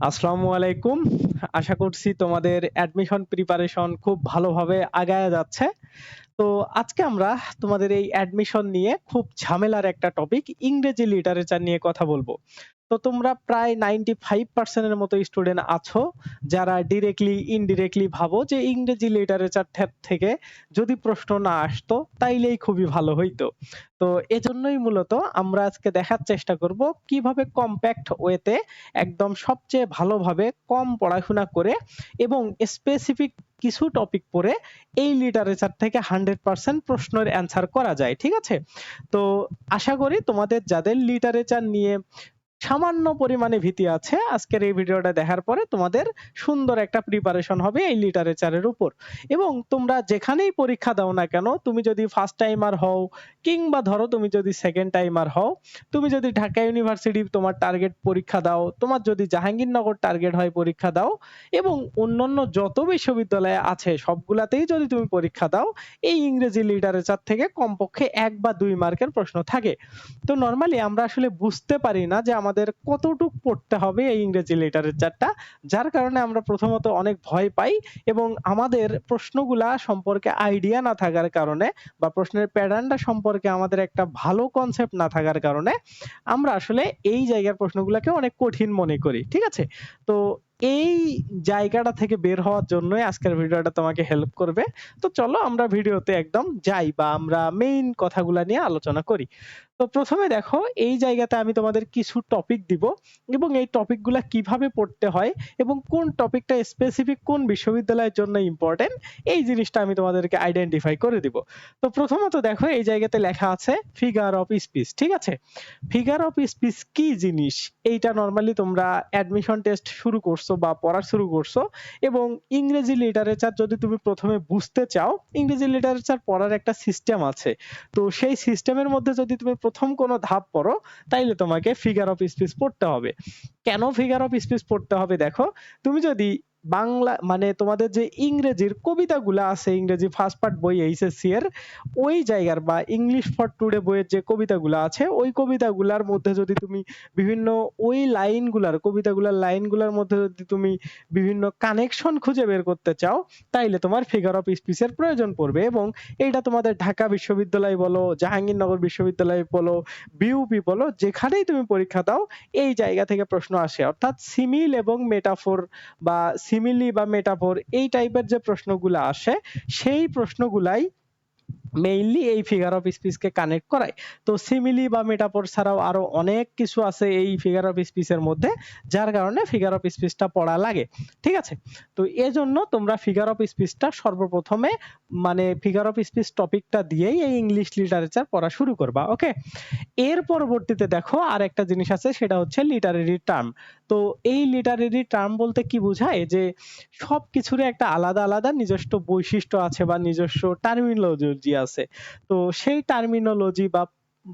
আসসালামু আলাইকুম। আশা করছি তোমাদের অ্যাডমিশন প্রিপারেশন খুব ভালোভাবে আগায় যাচ্ছে। তো আজকে আমরা তোমাদের এই অ্যাডমিশন নিয়ে খুব ঝামেলার একটা টপিক ইংরেজি লিটারেচার নিয়ে কথা বলব। তো তোমরা প্রায় নাইনটি ফাইভ পার্সেন্টের মতো স্টুডেন্ট আছো, যারা ডিরেক্টলি ইনডিরেক্টলি ভাবো যে ইংরেজি লিটারেচার থেকে যদি প্রশ্ন না আসতো, তাইলেই খুবই ভালো হইতো। তো এজন্যই মূলত আমরা আজকে দেখার চেষ্টা করব কীভাবে কম্প্যাক্ট ওয়েতে একদম সবচেয়ে ভালোভাবে কম পড়াশোনা করে এবং স্পেসিফিক কিছু টপিক পড়ে এই লিটারেচার থেকে হান্ড্রেড পার্সেন্ট প্রশ্নের অ্যান্সার করা যায়, ঠিক আছে? তো আশা করি তোমাদের যাদের লিটারেচার নিয়ে সামান্য পরিমাণে ভীতি আছে। আজকের এই ভিডিওটা দেখার পরে তোমাদের সুন্দর একটা প্রিপারেশন হবে এই লিটারেচারের উপর। এবং তোমরা যেখানেই পরীক্ষা দাও না কেন, তুমি যদি ফার্স্ট টাইমার হও, কিংবা ধরো তুমি যদি সেকেন্ড টাইমার হও, তুমি যদি ঢাকা ইউনিভার্সিটি তোমার টার্গেট পরীক্ষা দাও, তোমার যদি জাহাঙ্গীরনগর টার্গেট হয় পরীক্ষা দাও, এবং অন্যান্য যত বিশ্ববিদ্যালয় আছে, সবগুলাতেই যদি তুমি পরীক্ষা দাও, এই ইংরেজি লিটারেচার থেকে কমপক্ষে এক বা দুই মার্কের প্রশ্ন থাকে। তো নর্মালি আমরা আসলে বুঝতে পারি না যে আমাদের কতটুক পড়তে হবে এই ইংরেজি লিটারেচারটা যার কারণে আমরা প্রথমত অনেক ভয় পাই এবং আমাদের প্রশ্নগুলা সম্পর্কে আইডিয়া না থাকার কারণে বা প্রশ্নের প্যাটার্নটা সম্পর্কে আমাদের একটা ভালো কনসেপ্ট না থাকার কারণে আমরা আসলে এই জায়গার প্রশ্নগুলোকে অনেক কঠিন মনে করি, ঠিক আছে? তো এই জায়গাটা থেকে বের হওয়ার জন্যই আজকের ভিডিওটা তোমাকে হেল্প করবে। তো চলো আমরা ভিডিওতে একদম যাই বা আমরা মেইন কথাগুলা নিয়ে আলোচনা করি। তো প্রথমে দেখো, এই জায়গাতে আমি তোমাদের কিছু টপিক দিব এবং এই টপিকগুলা কীভাবে পড়তে হয় এবং কোন টপিকটা স্পেসিফিক কোন বিশ্ববিদ্যালয়ের জন্য ইম্পর্টেন্ট এই জিনিসটা আমি তোমাদেরকে আইডেন্টিফাই করে দিব। তো প্রথমত দেখো, এই জায়গাতে লেখা আছে ফিগার অফ স্পিচ ঠিক আছে? ফিগার অফ স্পিচ কি জিনিস? এইটা নর্মালি তোমরা অ্যাডমিশন টেস্ট শুরু করছ। বা পড়া শুরু করছ এবং ইংরেজি লিটারেচার যদি তুমি প্রথমে বুঝতে চাও, ইংরেজি লিটারেচার পড়ার একটা সিস্টেম আছে। তো সেই সিস্টেমের মধ্যে যদি তুমি প্রথম কোনো ধাপ পড়ো, তাইলে তোমাকে ফিগার অফ স্পিচ পড়তে হবে। কেন ফিগার অফ স্পিচ পড়তে হবে? দেখো, তুমি যদি বাংলা মানে তোমাদের যে ইংরেজির কবিতাগুলো আছে, ইংরেজি ফার্স্ট পার্ট বই এইচএসসি এর, ওই জায়গার বা ইংলিশ ফর টুডে বইয়ের যে কবিতাগুলো আছে, ওই কবিতাগুলোর মধ্যে যদি তুমি বিভিন্ন, ওই লাইনগুলার, কবিতাগুলার লাইনগুলোর মধ্যে যদি তুমি বিভিন্ন কানেকশন খুঁজে বের করতে চাও, তাইলে তোমার ফিগার অফ স্পিচের প্রয়োজন পড়বে এবং এইটা তোমাদের ঢাকা বিশ্ববিদ্যালয় বলো, জাহাঙ্গীরনগর বিশ্ববিদ্যালয় বলো বিউপি বলো, যেখানেই তুমি পরীক্ষা দাও, এই জায়গা থেকে প্রশ্ন আসে। অর্থাৎ সিমিল এবং মেটাফোর বা সিমিলি বা মেটাফোর এই টাইপের যে প্রশ্নগুলো আসে সেই প্রশ্নগুলাই মেইনলি এই ফিগার অফ স্পিচকে কানেক্ট করায়। তো সিমিলি বা মেটাফোর ছাড়াও আরও অনেক কিছু আছে এই ফিগার অফ স্পিচের মধ্যে, যার কারণে ফিগার অফ স্পিচটা পড়া লাগে। ঠিক আছে? তো এজন্য তোমরা ফিগার অফ স্পিচটা সর্বপ্রথমে মানে ফিগার অফ স্পিচ টপিকটা দিয়েই এই ইংলিশ লিটারেচার পড়া শুরু করবা ওকে এর পরবর্তীতে দেখো আর একটা জিনিস আছে, সেটা হচ্ছে লিটারেরি টার্ম তো এই লিটারেরি টার্ম বলতে কি বোঝায়? যে সব কিছুরই একটা আলাদা আলাদা নিজস্ব বৈশিষ্ট্য আছে বা নিজস্ব টার্মিনোলজি আছে। তো সেই টার্মিনোলজি বা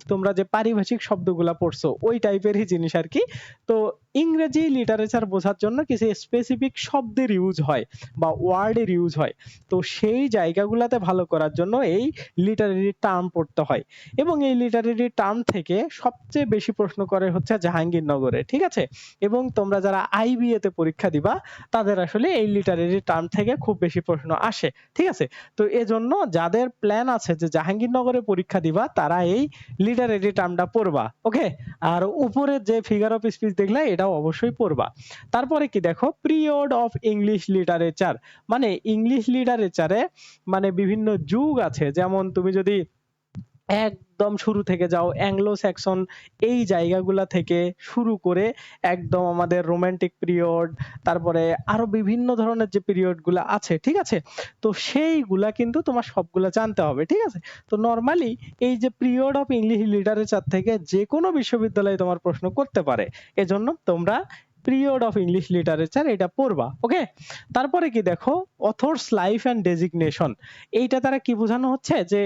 তোমরা যে পারিভাষিক শব্দগুলা পড়ছো, ওই টাইপেরই জিনিস আর কি। তো ইংরেজি লিটারেচার বোঝার জন্য কিছু স্পেসিফিক শব্দের ইউজ হয় বা ওয়ার্ডের ইউজ হয়। তো সেই জায়গাগুলোতে ভালো করার জন্য এই লিটারেরি টার্ম পড়তে হয়। এবং এই লিটারেরি টার্ম থেকে সবচেয়ে বেশি প্রশ্ন করে হচ্ছে জাহাঙ্গীরনগরে, ঠিক আছে? এবং তোমরা যারা আইবিএ তে পরীক্ষা দিবা, তাদের আসলে এই লিটারেরি টার্ম থেকে খুব বেশি প্রশ্ন আসে, ঠিক আছে? তো এজন্য যাদের প্ল্যান আছে যে জাহাঙ্গীরনগরে পরীক্ষা দিবা, তারা এই লিটারেরি টার্মটা পড়বা ওকে আর উপরে যে ফিগার অফ স্পিচ দেখলে এটাও অবশ্যই পড়বা। তারপরে কি দেখো? পিরিয়ড অফ ইংলিশ লিটারেচার মানে ইংলিশ লিটারেচারে মানে বিভিন্ন যুগ আছে। যেমন তুমি যদি একদম শুরু থেকে যাও অ্যাংলো স্যাক্সন এই জায়গাগুলা থেকে শুরু করে একদম আমাদের রোমান্টিক পিরিয়ড তারপরে আরও বিভিন্ন ধরনের যে পিরিয়ডগুলা আছে, ঠিক আছে? তো সেইগুলা কিন্তু তোমার সবগুলা জানতে হবে, ঠিক আছে? তো নর্মালি এই যে পিরিয়ড অফ ইংলিশ লিটারেচার থেকে যে কোনো বিশ্ববিদ্যালয়ে তোমার প্রশ্ন করতে পারে। এজন্য তোমরা পিরিয়ড অফ ইংলিশ লিটারেচার এটা পড়বা ওকে তারপরে কি দেখো অথর্স লাইফ অ্যান্ড ডেজিগনেশন এইটা তারা কি বোঝানো হচ্ছে? যে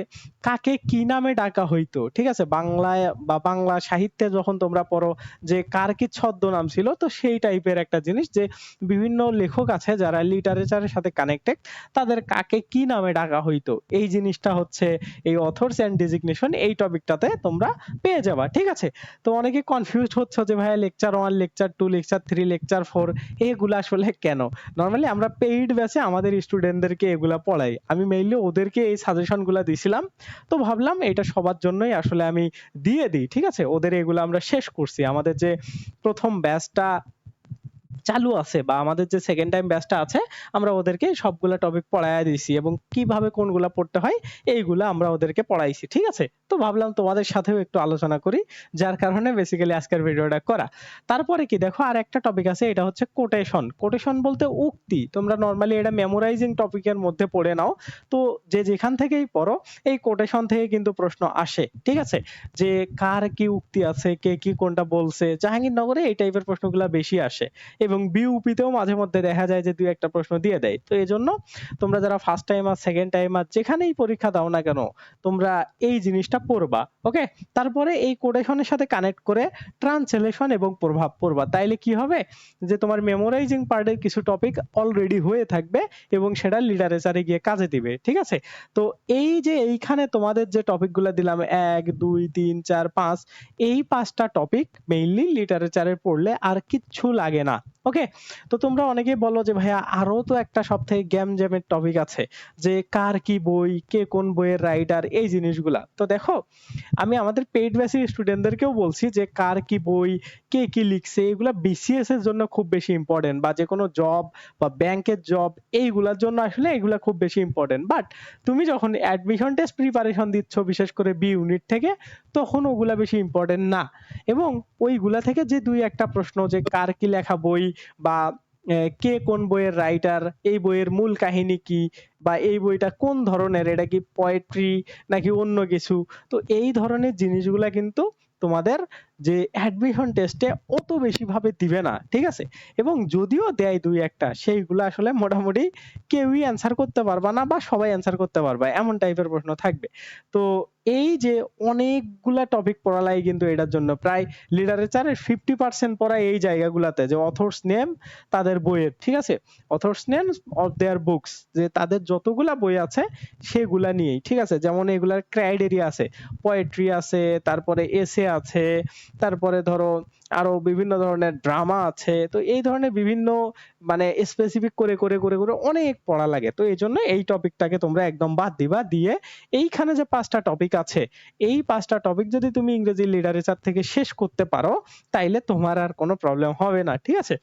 কাকে কি নামে ডাকা হইতো, ঠিক আছে? বাংলায় বা বাংলা সাহিত্যে যখন তোমরা পড়ো, যে কার কি ছদ্মনাম ছিল, তো সেই টাইপের একটা জিনিস, যে বিভিন্ন লেখক আছে যারা লিটারেচারের সাথে কানেক্টেড তাদের কাকে কি নামে ডাকা হইতো, এই জিনিসটা হচ্ছে এই অথর্স অ্যান্ড ডেজিগনেশন এই টপিকটাতে তোমরা পেয়ে যাবা, ঠিক আছে? তো অনেকে কনফিউজড হচ্ছে যে ভাইয়া lecture one lecture two lecture three lecture four এগুলো আসলে কেন? নর্মালি আমরা পেইড ব্যাচে আমাদের স্টুডেন্টদেরকে এগুলা পড়াই। আমি মেইনলি ওদেরকে এই সাজেশনগুলো দিছিলাম। তো ভাবলাম এটা সবার জন্যই আসলে আমি দিয়ে দিই, ঠিক আছে? ওদের এগুলো আমরা শেষ করছি। আমাদের যে প্রথম ব্যাচটা চালু আছে বা আমাদের যে সেকেন্ড টাইম ব্যাচটা আছে, আমরা ওদেরকে সবগুলা টপিক পড়াইয়া দিয়েছি এবং কীভাবে কোনগুলা পড়তে হয়, এইগুলা আমরা ওদেরকে পড়াইছি, ঠিক আছে? তো ভাবলাম তোমাদের সাথেও একটু আলোচনা করি, যার কারণে বেসিক্যালি আজকের ভিডিওটা করা। তারপরে কি দেখো, আর একটা টপিক আছে, এটা হচ্ছে কোটেশন কোটেশন বলতে উক্তি। তোমরা নর্মালি এটা মেমোরাইজিং টপিকের মধ্যে পড়ে নাও। তো যে যেখান থেকেই পড়ো, এই কোটেশন থেকে কিন্তু প্রশ্ন আসে, ঠিক আছে? যে কার কি উক্তি আছে, কে কি কোনটা বলছে, জাহাঙ্গীরনগরে এই টাইপের প্রশ্নগুলো বেশি আসে। এবং বিউপিতেও মাঝে মধ্যে দেখা যায় যে দুই একটা প্রশ্ন দিয়ে দেয়। তো এই জন্য তোমরা যারা ফার্স্ট টাইম আর সেকেন্ড টাইম আর যেখানেই পরীক্ষা দাও না কেন, তোমরা এই জিনিসটা পড়বা ওকে তারপরে এই কোটেশনের সাথে কানেক্ট করে ট্রান্সলেশন এবং প্রভাব পড়বা। তাইলে কি হবে? যে তোমার মেমোরাইজিং পার্টের কিছু টপিক অলরেডি হয়ে থাকবে এবং সেটা লিটারেচারে গিয়ে কাজে দিবে, ঠিক আছে? তো এই যে এইখানে তোমাদের যে টপিকগুলো দিলাম, এক, দুই, তিন, চার, পাঁচ, এই পাঁচটা টপিক মেইনলি লিটারেচারে পড়লে আর কিচ্ছু লাগে না। ওকে তো তোমরা অনেকেই বলো যে ভাইয়া আরও তো একটা সব থেকে গ্যাম জ্যামের টপিক আছে, যে কার কি বই, কে কোন বইয়ের রাইটার এই জিনিসগুলা। তো দেখো, আমি আমাদের পেইড বেসিক স্টুডেন্টদেরকেও বলছি যে কার কি বই, কে কি লিখছে, এগুলা বিসিএস এর জন্য খুব বেশি ইম্পর্টেন্ট বা যে কোনো জব বা ব্যাংকের জব এইগুলার জন্য আসলে এগুলা খুব বেশি ইম্পর্টেন্ট বাট তুমি যখন অ্যাডমিশন টেস্ট প্রিপারেশন দিচ্ছ, বিশেষ করে বি ইউনিট থেকে, তখন ওগুলা বেশি ইম্পর্টেন্ট না। এবং ওইগুলা থেকে যে দুই একটা প্রশ্ন যে কার কি লেখা বই বা কে কোন বইয়ের রাইটার এই বইয়ের মূল কাহিনী কি, বা এই বইটা কোন ধরনের, এটা কি পোয়েট্রি নাকি অন্য কিছু? তো এই ধরনের জিনিসগুলা কিন্তু তোমাদের যে অ্যাডমিশন টেস্টে অত বেশি ভাবে দিবে না, ঠিক আছে? এবং যদিও দেয় দুই একটা, সেইগুলো আসলে মোটামুটি কেউই অ্যান্সার করতে পারবা না বা সবাই অ্যান্সার করতে পারবা, এমন টাইপের প্রশ্ন থাকবে। তো এই যে অনেকগুলা টপিক পড়ালাই কিন্তু এটার জন্য, প্রায় লিটারেচারের ফিফটি পার্সেন্ট পড়া এই জায়গাগুলাতে, যে অথর্স নেম তাদের বইয়ের, ঠিক আছে? Authors name of their books যে তাদের যতগুলা বই আছে সেগুলা নিয়েই, ঠিক আছে? যেমন এগুলার ক্রাইটেরিয়া আছে পোয়েট্রি আছে, তারপরে এসে আছে তারপরে ধরো আরও বিভিন্ন ধরনের ড্রামা আছে, তো এই ধরনের বিভিন্ন মানে স্পেসিফিক করে করে করে করে অনেক পড়া লাগে। তো এই জন্য এই টপিকটাকে তোমরা একদম বাদ দিবা, দিয়ে এইখানে যে পাঁচটা টপিক আছে, এই পাঁচটা টপিক যদি তুমি ইংরেজি লিটারেচার থেকে শেষ করতে পারো, তাইলে তোমার আর কোনো প্রবলেম হবে না, ঠিক আছে?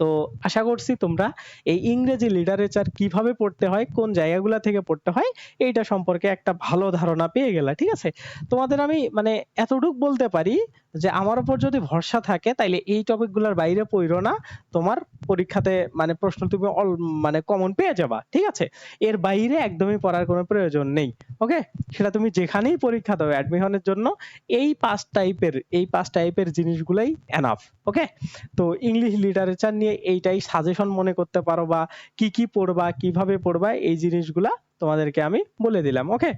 তো আশা করছি তোমরা এই ইংরেজি লিটারেচার কীভাবে পড়তে হয়, কোন জায়গাগুলো থেকে পড়তে হয়, এইটা সম্পর্কে একটা ভালো ধারণা পেয়ে গেলা, ঠিক আছে? তোমাদের আমি মানে এতটুক বলতে পারি যে আমার উপর যদি ভরসা থাকে, তাইলে এই টপিকগুলোর বাইরে পড়ো না। তোমার পরীক্ষাতে মানে প্রশ্ন তুমি অল মানে কমন পেয়ে যাবা, ঠিক আছে? এর বাইরে একদমই পড়ার কোনো প্রয়োজন নেই ওকে সেটা তুমি যেখানেই পরীক্ষা দাও অ্যাডমিশনের জন্য, এই পাঁচ টাইপের এই পাঁচ টাইপের জিনিসগুলাই এনাফ ওকে তো ইংলিশ লিটারেচার নিয়ে এইটাই সাজেশন মনে করতে পারো বা কি কি পড়বা, কীভাবে পড়বা, এই জিনিসগুলা তোমাদেরকে আমি বলে দিলাম ওকে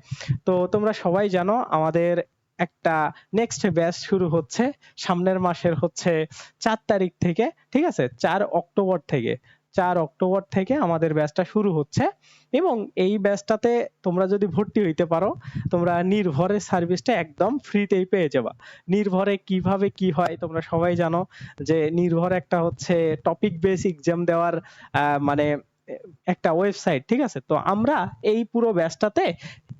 তো তোমরা সবাই জানো আমাদের একটা নেক্সট ব্যাচ শুরু হচ্ছে, সামনের মাসের হচ্ছে চার তারিখ থেকে, ঠিক আছে? চার অক্টোবর থেকে। চার অক্টোবর থেকে আমাদের ব্যাচটা শুরু হচ্ছে এবং এই ব্যাচটাতে তোমরা যদি ভর্তি হইতে পারো, তোমরা নির্ভরের সার্ভিসটা একদম ফ্রিতেই পেয়ে যাবা। নির্ভরে কীভাবে কি হয় তোমরা সবাই জানো যে নির্ভর একটা হচ্ছে টপিক বেস এক্সাম দেওয়ার মানে একটা ওয়েবসাইট ঠিক আছে? তো আমরা এই পুরো ব্যাচটাতে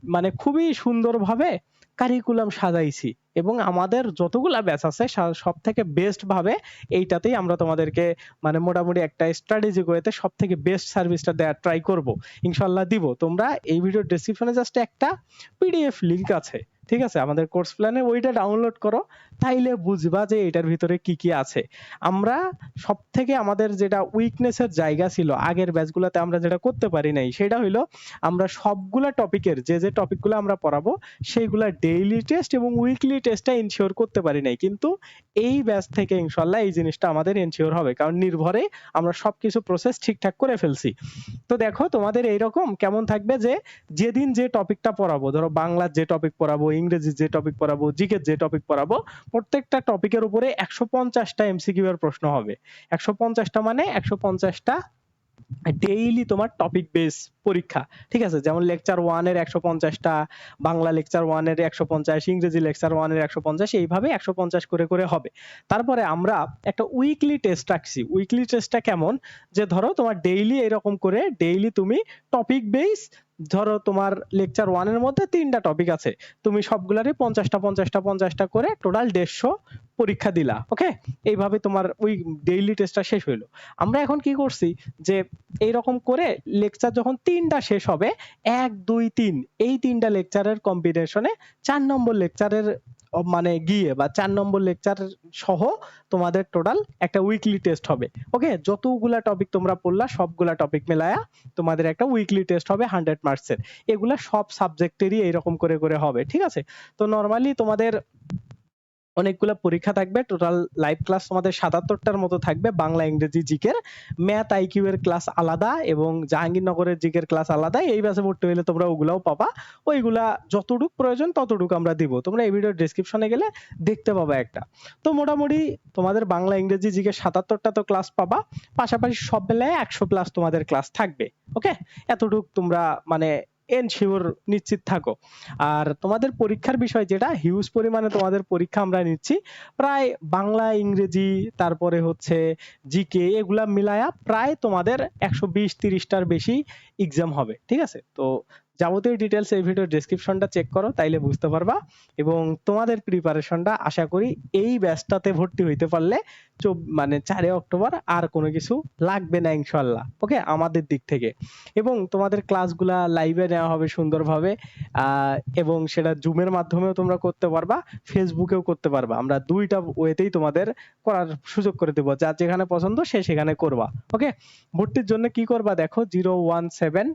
মানে খুবই সুন্দরভাবে কারিকুলাম সাজাইছি। এবং আমাদের যতগুলা ব্যাচ আছে সব থেকে বেস্ট ভাবে এইটাতেই আমরা তোমাদেরকে মানে মোটামুটি একটা স্ট্র্যাটেজি করেতে সব থেকে বেস্ট সার্ভিসটা দেওয়ার ট্রাই করব। ইনশাল্লাহ দিব। তোমরা এই ভিডিও ডেসক্রিপশনে জাস্ট একটা পিডিএফ লিংক আছে। ঠিক আছে? আমাদের কোর্স প্ল্যানে ওইটা ডাউনলোড করো, তাইলে বুঝবা যে এটার ভিতরে কি কি আছে। আমরা সব থেকে আমাদের যেটা উইকনেসের জায়গা ছিল, আগের ব্যাচগুলোতে আমরা যেটা করতে পারি নাই, সেটা হইল আমরা সবগুলা টপিকের যে যে টপিকগুলো আমরা পড়াবো সেইগুলা ডেইলি টেস্ট এবং উইকলি টেস্টটা ইনশিওর করতে পারি নাই। কিন্তু এই ব্যাচ থেকে ইনশাল্লাহ এই জিনিসটা আমাদের ইনশিওর হবে, কারণ নির্ভরে আমরা সবকিছু প্রসেস ঠিকঠাক করে ফেলছি। তো দেখো, তোমাদের এইরকম কেমন থাকবে যে, যেদিন যে টপিকটা পড়াবো, ধরো বাংলার যে টপিক পড়াবো ইংরেজি যে টপিক পড়াবো জিকে যে টপিক পড়াবো, প্রত্যেকটা টপিকের উপরে একশো পঞ্চাশটা এমসিকিউ এর প্রশ্ন হবে। একশো পঞ্চাশটা মানে একশো পঞ্চাশটা ডেইলি তোমার টপিক বেস পরীক্ষা, ঠিক আছে? যেমন লেকচার ওয়ানের একশো পঞ্চাশটা, বাংলা লেকচার ওয়ানের একশো পঞ্চাশ, ইংরেজি লেকচার ওয়ানের একশো পঞ্চাশ, এইভাবে একশো পঞ্চাশ করে করে হবে। তারপরে আমরা একটা উইকলি টেস্ট রাখছি। উইকলি টেস্টটা কেমন? যে ধরো তোমার ডেইলি এরকম করে ডেইলি তুমি টপিক বেস ধরো তোমার লেকচার ওয়ানের মধ্যে তিনটা টপিক আছে। তুমি সবগুলারই পঞ্চাশটা পঞ্চাশটা পঞ্চাশটা করে টোটাল দেড়শো পরীক্ষা দিলা ওকে এইভাবে তোমার ওই ডেইলি টেস্টটা শেষ হইল। আমরা এখন কি করছি যে এইরকম করে লেকচার যখন তিনটা শেষ হবে, এক, দুই, তিন, এই তিনটা লেকচারের কম্বিনেশনে চার নম্বর লেকচারের মানে গিয়ে বা চার নম্বর লেকচার সহ তোমাদের টোটাল একটা উইকলি টেস্ট হবে। ওকে যতগুলা টপিক তোমরা পড়লা, সবগুলা টপিক মেলায়া তোমাদের একটা উইকলি টেস্ট হবে হান্ড্রেড মার্কসের এগুলা সব সাবজেক্টেরই এইরকম করে করে হবে, ঠিক আছে? তো নরমালি তোমাদের অনেকগুলো পরীক্ষা থাকবে। টোটাল লাইভ ক্লাস তোমাদের সাতাত্তরটার মতো থাকবে। বাংলা, ইংরেজি, জিকের। ম্যাথ আইকিউ এর ক্লাস আলাদা এবং জাহাঙ্গীরনগরের জিকের ক্লাস আলাদা। এই ব্যাচে ভর্তি হলে তোমরা ওগুলাও পাবা। ওইগুলা যতটুক প্রয়োজন ততটুকু আমরা দিব। তোমরা এই ভিডিওর ডেসক্রিপশনে গেলে দেখতে পাবা একটা। তো মোটামুটি তোমাদের বাংলা, ইংরেজি, জিকের সাতাত্তরটা তো ক্লাস পাবা। পাশাপাশি সব বেলায় একশো প্লাস তোমাদের ক্লাস থাকবে। ওকে এতটুক তোমরা মানে এনশিওর নিশ্চিত থাকো। আর তোমাদের পরীক্ষার বিষয় যেটা হিউজ পরিমাণে তোমাদের পরীক্ষা আমরা নিচ্ছি, প্রায় বাংলা, ইংরেজি, তারপরে হচ্ছে জিকে এগুলা মিলায়া প্রায় তোমাদের একশো বিশ, তিরিশটার বেশি এক্সাম হবে, ঠিক আছে? তো যাবতীয় ডিটেলস এই ভিডিওর ডেসক্রিপশনটা চেক করো, তাইলে বুঝতে পারবা। এবং তোমাদের প্রিপারেশনটা আশা করি এই ব্যাচটাতে ভর্তি হইতে পারলে মানে চারে অক্টোবর আর কোনো কিছু লাগবে না ইনশাল্লাহ ওকে আমাদের দিক থেকে। এবং তোমাদের ক্লাসগুলা লাইভে নেওয়া হবে সুন্দরভাবে। এবং সেটা জুমের মাধ্যমেও তোমরা করতে পারবা ফেসবুকেও করতে পারবা। আমরা দুইটা ওয়েতেই তোমাদের করার সুযোগ করে দেবো। যার যেখানে পছন্দ সে সেখানে করবা। ওকে ভর্তির জন্য কি করবা দেখো zero one seven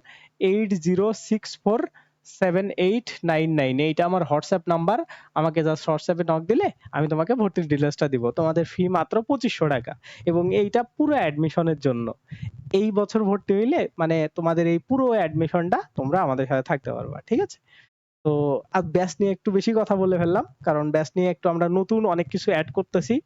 eight zero six four seven eight nine nine এইটা আমার হোয়াটসঅ্যাপ নাম্বার। আমাকে জাস্ট হোয়াটসঅ্যাপে নক দিলে আমি তোমাকে ভর্তির ডিটেলসটা দিব। তোমাদের ফি মাত্র পঁচিশশো টাকা। এবং এইটা পুরো অ্যাডমিশনের জন্য। এই বছর ভর্তি হইলে মানে তোমাদের এই পুরো অ্যাডমিশনটা তোমরা আমাদের সাথে থাকতে পারবা, ঠিক আছে? তো ব্যাস নিয়ে একটু বেশি কথা বলে ফেললাম। কারণ ব্যাস নিয়ে একটু আমরা নতুন অনেক কিছু অ্যাড করতেছি।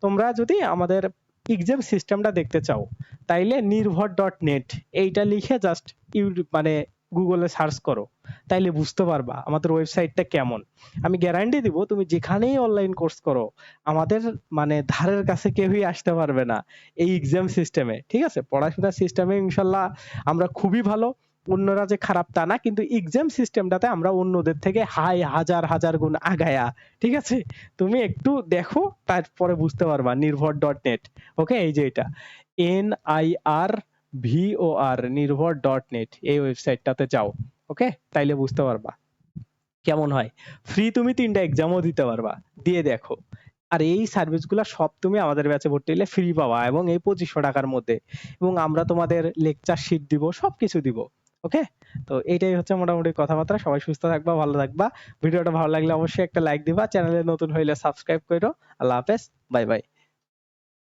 তোমরা যদি আমাদের এক্সাম সিস্টেমটা দেখতে চাও, তাইলে নির্ভর ডট নেট এইটা লিখে জাস্ট ইউ মানে গুগলে সার্চ করো, তাইলে বুঝতে পারবা আমাদের ওয়েবসাইটটা কেমন। আমি গ্যারান্টি দিব, তুমি যেখানেই অনলাইন কোর্স করো, আমাদের মানে ধারের কাছে কেউই আসতে পারবে না এই এক্সাম সিস্টেমে ঠিক আছে? পড়াশোনার সিস্টেমে ইনশাল্লাহ আমরা খুবই ভালো, অন্যরা যে খারাপ তা না, কিন্তু এক্সাম সিস্টেমটাতে আমরা অন্যদের থেকে হাই হাজার হাজার গুণ আগায়া, ঠিক আছে? তুমি একটু দেখো, তারপরে বুঝতে পারবা, নির্ভর ডট নেট ওকে এই যে এটা N I R V O R Nirbhor dot net এই ওয়েবসাইটটাতে যাও ওকে তাইলে বুঝতে পারবা। কেমন হয়? ফ্রি তুমি তিনটা এক্সামও দিতে পারবা। দিয়ে দেখো, আর এই সার্ভিসগুলো সব তুমি আমাদের ব্যাচে ভর্তি হলে ফ্রি পাবা, এবং এই পঁচিশশো টাকার মধ্যে। এবং আমরা তোমাদের লেকচার শিট দিব, সবকিছু দিব ওকে তো এইটাই হচ্ছে মোটামুটি কথাবার্তা। সবাই সুস্থ থাকবা, ভালো থাকবা। ভিডিওটা ভালো লাগলে অবশ্যই একটা লাইক দিবা। চ্যানেলে নতুন হইলে সাবস্ক্রাইব করো আল্লাহ হাফেজ বাই বাই